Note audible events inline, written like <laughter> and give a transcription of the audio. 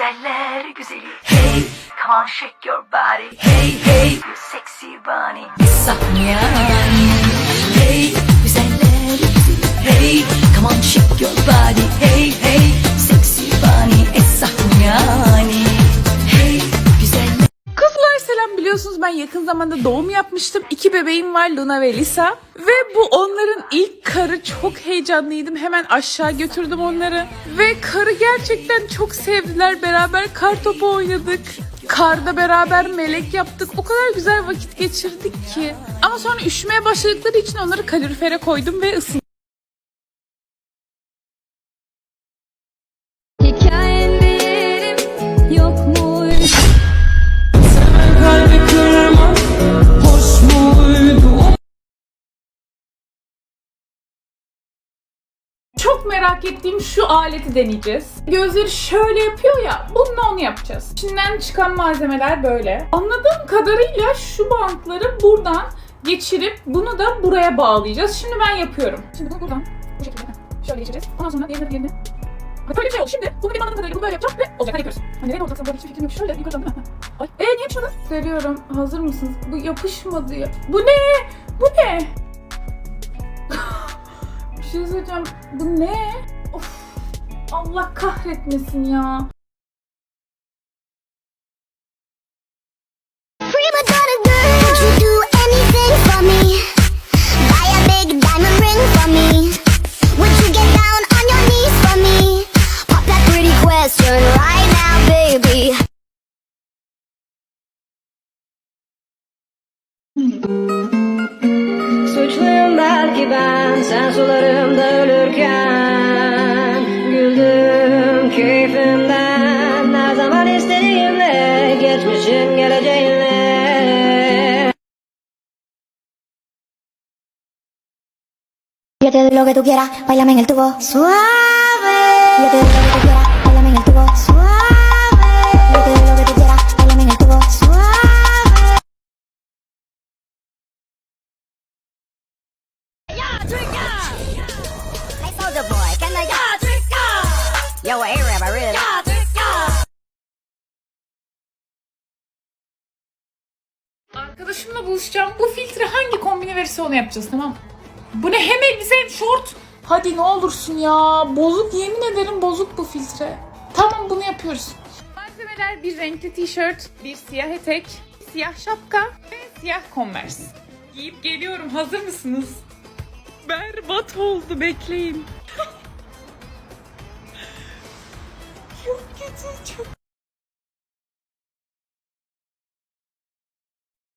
Güzeller güzeli. Hey. Come on shake your body. Hey hey. You sexy bunny. Sahniyan Hey güzeller güzeli. Hey come on shake your body biliyorsunuz ben yakın zamanda doğum yapmıştım. İki bebeğim var Luna ve Lisa. Ve bu onların ilk karı çok heyecanlıydım. Hemen aşağı götürdüm onları. Ve karı gerçekten çok sevdiler. Beraber kar topu oynadık. Karda beraber melek yaptık. O kadar güzel vakit geçirdik ki. Ama sonra üşümeye başladıkları için onları kalorifere koydum ve ısındım. Çok merak ettiğim şu aleti deneyeceğiz. Gözleri şöyle yapıyor ya, bununla onu yapacağız. İçinden çıkan malzemeler böyle. Anladığım kadarıyla şu bantları buradan geçirip bunu da buraya bağlayacağız. Şimdi ben yapıyorum. Şimdi bunu buradan bu şekilde şöyle geçireceğiz. Ondan sonra diğerini diğerini. Böyle bir şey oldu. Şimdi bunu benim anladığım kadarıyla bunu böyle yapacağım ve olacak. Hadi yapıyoruz. Hani nereye olacaksın? Bu arada hiçbir fikrim yok. Şöyle yukarıdan değil mi? Ay. Ee niye yapışmadın? Seriyorum. Hazır mısınız? Bu yapışmadı ya. Bu ne? Bu ne? Şey söyleyeceğim. Bu ne? Of. Allah kahretmesin ya. Suçluyum belki ben sen sularımda ölürken Güldüm keyfimden her zaman istediğimle Geçmişin geleceğinle Yo te doy lo que tú quieras, bailame en el tubo suave. Yo te doy lo que tú quieras, bailame en el tubo suave. Yo, A-Rap, I really Arkadaşımla buluşacağım. Bu filtre hangi kombini verirse onu yapacağız tamam mı? Bu ne hem elbise hem şort. Hadi ne olursun ya. Bozuk yemin ederim bozuk bu filtre. Tamam bunu yapıyoruz. Malzemeler bir renkli tişört, bir siyah etek, bir siyah şapka ve siyah converse. Giyip geliyorum. Hazır mısınız? Berbat oldu bekleyin. <laughs> çok kötü